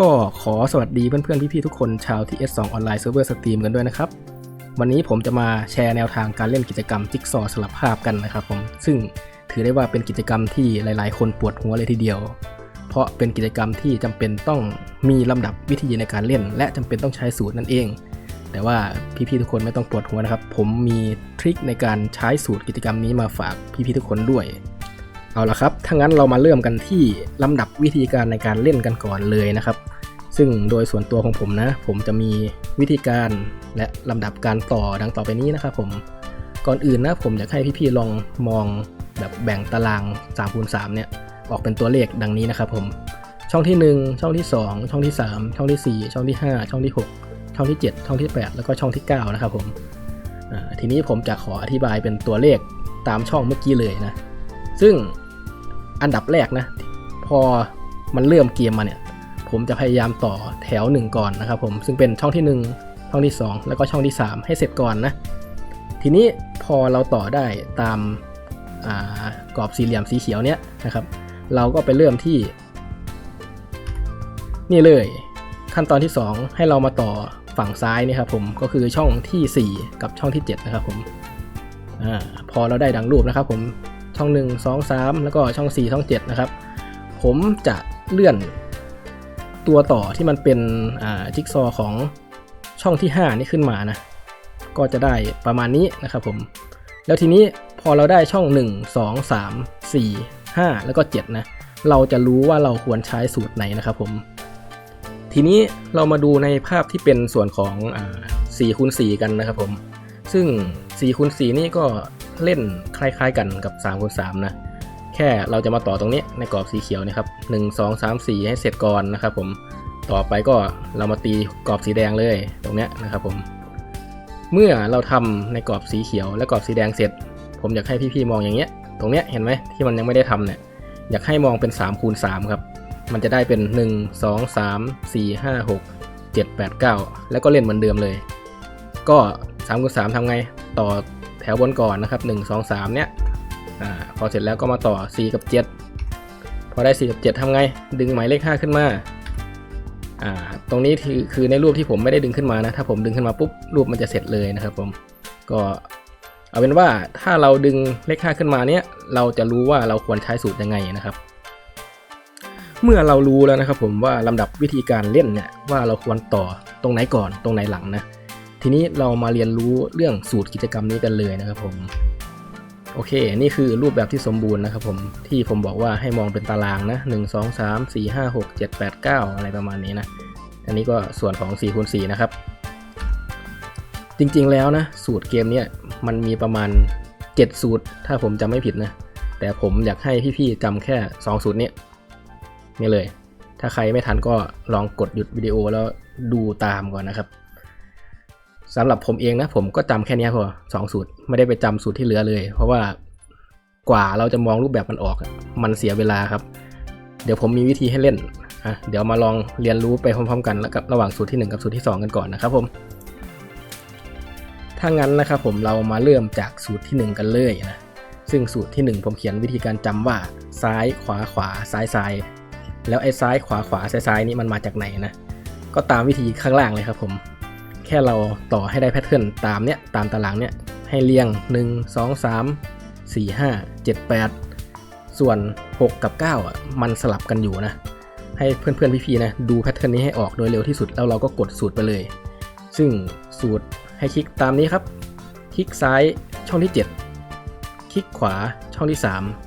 ก็ขอสวัสดีเพื่อนๆ พี่ๆ ทุกคนชาว TS2 ออนไลน์เซิร์ฟเวอร์สตรีมกันด้วยนะครับ วันนี้ผมจะมาแชร์แนวทางการเล่นกิจกรรมจิ๊กซอสลับภาพกันนะครับผม ซึ่งถือได้ว่าเป็นกิจกรรมที่หลายๆ คนปวดหัวเลยทีเดียว เพราะเป็นกิจกรรมที่จำเป็นต้องมีลำดับวิธีในการเล่น และจำเป็นต้องใช้สูตรนั่นเอง แต่ว่าพี่ๆ ทุกคนไม่ต้องปวดหัวนะครับ ผมมีทริคในการใช้สูตรกิจกรรมนี้มาฝากพี่ๆ ทุกคนด้วย เอาละครับ ถ้างั้นเรามาเริ่มกันที่ลำดับวิธีการในการเล่นกันก่อนเลยนะครับ ซึ่งโดยส่วนตัวของผมนะ ผมจะมีวิธีการและลำดับการต่อดังต่อไปนี้นะครับผมก่อนอื่นนะผมอยากให้พี่ๆลองมองแบบแบ่งตาราง3คูณ3เนี่ยออกเป็นตัวเลขดังนี้นะครับผมช่องที่ 1 ช่องที่ 2 ช่องที่ 3 ช่องที่ 4 ช่องที่ 5 ช่องที่ 6 ช่องที่ 7 ช่องที่ 8 แล้วก็ช่องที่ 9 นะครับผมทีนี้ผมจะขออธิบายเป็นตัวเลขตามช่องเมื่อกี้เลยนะ ซึ่ง อันดับแรกนะ พอมันเริ่มเกมมาเนี่ย ผมจะพยายามต่อแถวหนึ่งก่อนนะครับผมซึ่งเป็นช่องที่ 1 ช่องที่ 2 แล้วก็ช่องที่ 3 ให้เสร็จก่อนนะ ทีนี้พอเราต่อได้ตามากรอบสี่เหลี่ยมสีเขียวเนี้ยนะครับ เราก็ไปเริ่มที่ นี่เลย ขั้นตอนที่ 2 ให้เรามาต่อฝั่งซ้ายนี่ครับผมก็คือช่องทีสี่4 กับช่องที่ 7 นะครับผมอพอเราได้ดังรูปนะครับผม ช่อง 1 2 3 แล้วก็ช่อง 4 ช่อง 7 นะครับ ผมจะเลื่อนตัวต่อที่มันเป็นจิ๊กซอของช่องที่ 5 นี่ขึ้นมานะ ก็จะได้ประมาณนี้นะครับผม แล้วทีนี้พอเราได้ช่อง 1 2 3 4 5 แล้วก็ 7 นะ เราจะรู้ว่าเราควรใช้สูตรไหนนะครับผม ทีนี้เรามาดูในภาพที่เป็นส่วนของอ่า4คูณ4กันนะครับผม ซึ่ง4คูณ4นี่ก็ เล่นคล้ายๆกันกับ3คูณ3นะ แค่เราจะมาต่อตรงนี้ในกรอบสีเขียวนะครับ1 2 3 4ให้เสร็จก่อนนะครับผมต่อไปก็เรามาตีกรอบสีแดงเลยตรงนี้นะครับผม เมื่อเราทำในกรอบสีเขียวและกรอบสีแดงเสร็จ ผมอยากให้พี่ๆมองอย่างเงี้ย ตรงเนี้ยเห็นไหมที่มันยังไม่ได้ทำเนี่ยอยากให้มองเป็น3คูณ3ครับมันจะได้เป็น 1 2 3 4 5 6 7 8 9 แล้วก็เล่นเหมือนเดิมเลย ก็3คูณ3ทำไงต่อ วบนก่อนนะครับ 1 2 3 เนี้ยอพอเสร็จแล้วก็มาต่อ 4 กับ 7 พอได้ 4 กับ 7ทำไง ดึงหมายเลข 5 ขึ้นมา ตรงนี้คือคือในรูปที่ผมไม่ได้ดึงขึ้นมานะ ถ้าผมดึงขึ้นมาปุ๊บรูปมันจะเสร็จเลยนะครับผม ก็เอาเป็นว่าถ้าเราดึงเลข 5 ขึ้นมาเนี้ยเราจะรู้ว่าเราควรใช้สูตรยังไงนะครับ เมื่อเรารู้แล้วนะครับผมว่าลำดับวิธีการเล่นเนี่ยว่าเราควรต่อตรงไหนก่อนตรงไหนหลังนะ ทีนี้เรามาเรียนรู้เรื่องสูตรกิจกรรมนี้กันเลยนะครับผมโอเค นี่คือรูปแบบที่สมบูรณ์นะครับผมที่ผมบอกว่าให้มองเป็นตารางนะ 1 2 3 4 5 6 7 8 9 อะไรประมาณนี้นะ อันนี้ก็ส่วนของ4คูณ4นะครับ จริงๆแล้วนะ สูตรเกมเนี้ยมันมีประมาณ 7 สูตร ถ้าผมจำไม่ผิดนะ แต่ผมอยากให้พี่ๆจำแค่ 2 สูตรนี้นี่เลย ถ้าใครไม่ทันก็ลองกดหยุดวิดีโอแล้วดูตามก่อนนะครับ สำหรับผมเองนะผมก็จำแค่นี้พอสองสูตรไม่ได้ไปจำสูตรที่เหลือเลย เพราะว่ากว่าเราจะมองรูปแบบมันออกมันเสียเวลาครับ เดี๋ยวผมมีวิธีให้เล่นอะเดี๋ยวมาลองเรียนรู้ไปพร้อมๆ กันแล้วกับระหว่างสูตรที่ 1 กับสูตรที่ 2 กันก่อนนะครับผมถ้างั้นนะครับผมเรามาเริ่มจากสูตรที่ 1 กันเลยนะซึ่งสูตรที่ 1 ผมเขียนวิธีการจำว่าซ้ายขวาขวาซ้ายซ้ายแล้วไอ้ซ้ายขวาขวาซ้ายซ้ายนี่มันมาจากไหนนะก็ตามวิธีข้างล่างเลยครับผม แค่เราต่อให้ได้แพทเทิร์นตามเนี้ยตามตารางเนี้ยให้เรียง 1 2 3 4 5 7 8 ส่วน 6 กับ 9อะมันสลับกันอยู่นะ ให้เพื่อนๆพี่ๆนะดูแพทเทิร์นนี้ให้ออกโดยเร็วที่สุดแล้วเราก็กดสูตรไปเลย ซึ่งสูตรให้คลิกตามนี้ครับ คลิกซ้ายช่องที่ 7 คลิกขวาช่องที่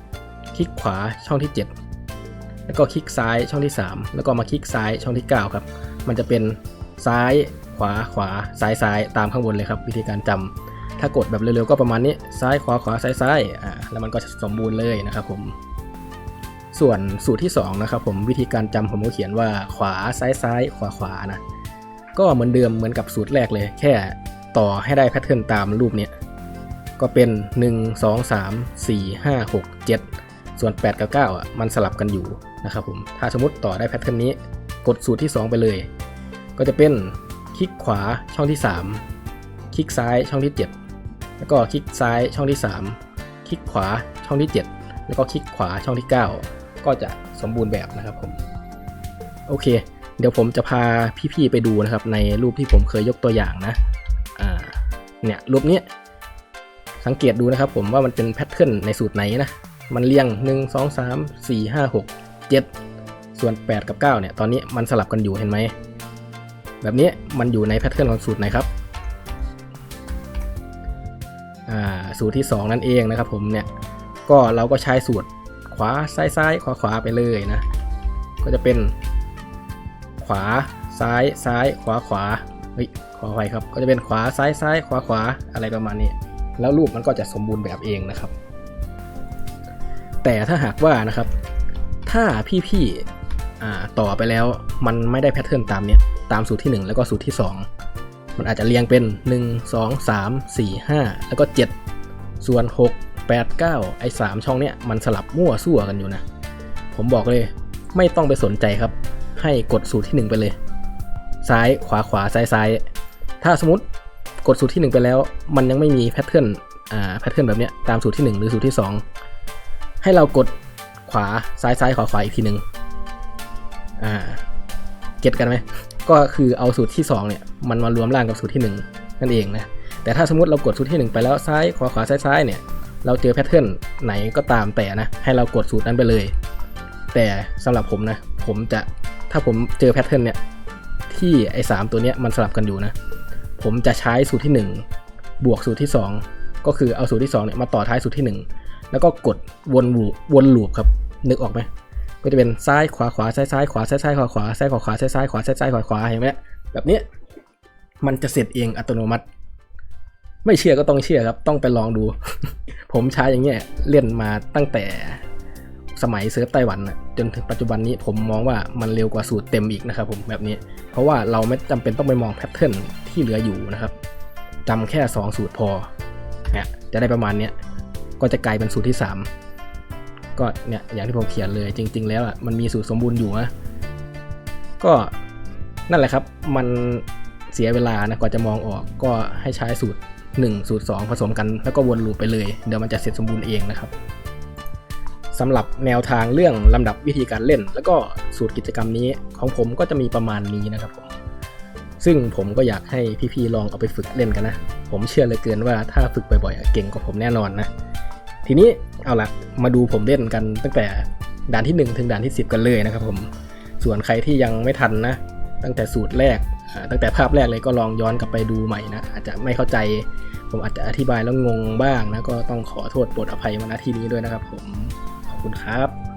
3 คลิกขวาช่องที่ 7 แล้วก็คลิกซ้ายช่องที่ 3 แล้วก็มาคลิกซ้ายช่องที่ 9 ครับ มันจะเป็นซ้าย วาขวาซ้ายซ้ายตามข้างบนเลยครับ วิธีการจำถ้ากดแบบเร็วๆก็ประมาณนี้ซ้ายขวาขวาซ้ายซ้ายอ่าแล้วมันก็สมบูรณ์เลยนะครับผม ส่วนสูตรที่2นะครับผมวิธีการจำผมก็เขียนว่าขวาซ้ายซ้ายขวาขวานะก็เหมือนเดิมเหมือนกับสูตรแรกเลย แค่ต่อให้ได้แพทเทิร์นตามรูปเนี้ยก็เป็น 1 2 3 4 5 6 7 ส่วน 8 กับ 9อะมันสลับกันอยู่นะครับผม ถ้าสมมติต่อได้แพทเทิร์นนี้ กดสูตรที่ 2 ไปเลย ก็จะเป็น ลิกขวาช่องที่ 3 คลิกซ้ายช่องที่ 7 แล้วก็คลิกซ้ายช่องที่ 3 คลิกขวาช่องที่ 7 แล้วก็คลิกขวาช่องที่ 9 ก็จะสมบูรณ์แบบนะครับผม โอเค เดี๋ยวผมจะพาพี่ๆไปดูนะครับ ในรูปที่ผมเคยยกตัวอย่างนะอ่าเนี่ยรูปเนี้ยสังเกตดูนะครับผมว่ามันเป็นแพทเทิร์นในสูตรไหนนะ มันเรียง 1 2 3 4 5 6 7 ส่วน 8 กับ 9 เนี่ย ตอนนี้มันสลับกันอยู่เห็นไหม แบบนี้มันอยู่ในแพทเทิร์นของสูตรไหนครับอ่าสูตรที่ 2 นั่นเองนะครับผมเนี่ยก็เราก็ใช้สูตรขวาซ้ายซ้ายขวาขวาไปเลยนะ ก็จะเป็น ขวาซ้ายซ้ายขวาขวาเฮ้ยขออภัยครับก็จะเป็นขวาซ้ายซ้ายขวาขวาอะไรประมาณนี้ แล้วรูปมันก็จะสมบูรณ์แบบเองนะครับ แต่ถ้าหากว่านะครับ ถ้าพี่ๆอ่าต่อไปแล้วมันไม่ได้แพทเทิร์นตามเนี้ย ตามสูตรที่ 1 แล้วก็สูตรที่ 2 มันอาจจะเรียงเป็น 1 2 3 4 5 แล้วก็ 7 ส่วน 6 8 9 ไอ้ 3 ช่องเนี้ยมันสลับมั่วซั่วกันอยู่นะ ผมบอกเลยไม่ต้องไปสนใจครับ ให้กดสูตรที่ 1 ไปเลย ซ้ายขวาขวาซ้ายซ้ายถ้าสมมติกดสูตรที่ 1 ไปแล้ว มันยังไม่มีแพทเทิร์นอ่าแพทเทิร์นแบบเนี้ยตามสูตรที่ 1 หรือสูตรที่ 2 ให้เรากดขวาซ้ายซ้ายขวาขวาอีกทีหนึ่งอ่าเก็ตกันไหม ก็คือเอาสูตรที่2เนี่ยมันมารวมร่างกับสูตรที่ 1 นั่นเองนะแต่ถ้าสมมติเรากดสูตรที่ 1 ไปแล้วซ้ายขวาขวาซ้ายซ้ายเนี่ยเราเจอแพทเทิร์นไหนก็ตามแต่นะให้เรากดสูตรนั้นไปเลย แต่สำหรับผมนะผมจะถ้าผมเจอแพทเทิร์นเนี่ยที่ไอ้สามตัวเนี้ยมันสลับกันอยู่นะผมจะใช้สูตรที่ 1 บวกสูตรที่ 2 ก็คือเอาสูตรที่2เนี่ยมาต่อท้ายสูตรที่ 1 แล้วก็กดวนลูปวนลูปครับนึกออกไหม ก็จะเป็นซ้ายขวาขวาซ้ายซ้ายขวาซ้ายซ้ายขวาขวาซ้ายขวาขวาซ้ายซ้ายขวาซ้ายซ้ายขวาขวาเห็นไหมแบบนี้มันจะเสร็จเองอัตโนมัติ ไม่เชื่อก็ต้องเชื่อครับต้องไปลองดู ผมใช้อย่างเงี้ยเล่นมาตั้งแต่สมัยเซิร์ฟไต้หวันนะจนถึงปัจจุบันนี้ผมมองว่ามันเร็วกว่าสูตรเต็มอีกนะครับผมแบบนี้ เพราะว่าเราไม่จำเป็นต้องไปมองแพทเทิร์นที่เหลืออยู่นะครับจำแค่ 2 สูตรพอเนี่ยจะได้ประมาณเนี้ยก็จะกลายเป็นสูตรที่ 3 ก็เนี่ยอย่างที่ผมเขียนเลยจริง ๆ แล้วอะมันมีสูตรสมบูรณ์อยู่นะก็นั่นแหละครับมันเสียเวลานะกว่าจะมองออกก็ให้ใช้สูตร 1 สูตร 2 ผสมกันแล้วก็วนลูปไปเลย เดี๋ยวมันจะเสร็จสมบูรณ์เองนะครับสำหรับแนวทางเรื่องลำดับวิธีการเล่น แล้วก็สูตรกิจกรรมนี้ของผมก็จะมีประมาณนี้นะครับผมซึ่งผมก็อยากให้พี่ๆลองเอาไปฝึกเล่นกันนะ ผมเชื่อเลยเกินว่าถ้าฝึกบ่อยๆเก่งกว่าผมแน่นอนนะ ทีนี้เอาละมาดูผมเล่นกันตั้งแต่ด่านที่ 1 ถึงด่านที่ 10 กันเลยนะครับผมส่วนใครที่ยังไม่ทันนะ ตั้งแต่สูตรแรกตั้งแต่ภาพแรกเลยก็ลองย้อนกลับไปดูใหม่นะ อาจจะไม่เข้าใจ ผมอาจจะอธิบายแล้วงงบ้างนะ ก็ต้องขอโทษโปรดอภัยมาณที่นี้ด้วยนะครับผม ขอบคุณครับ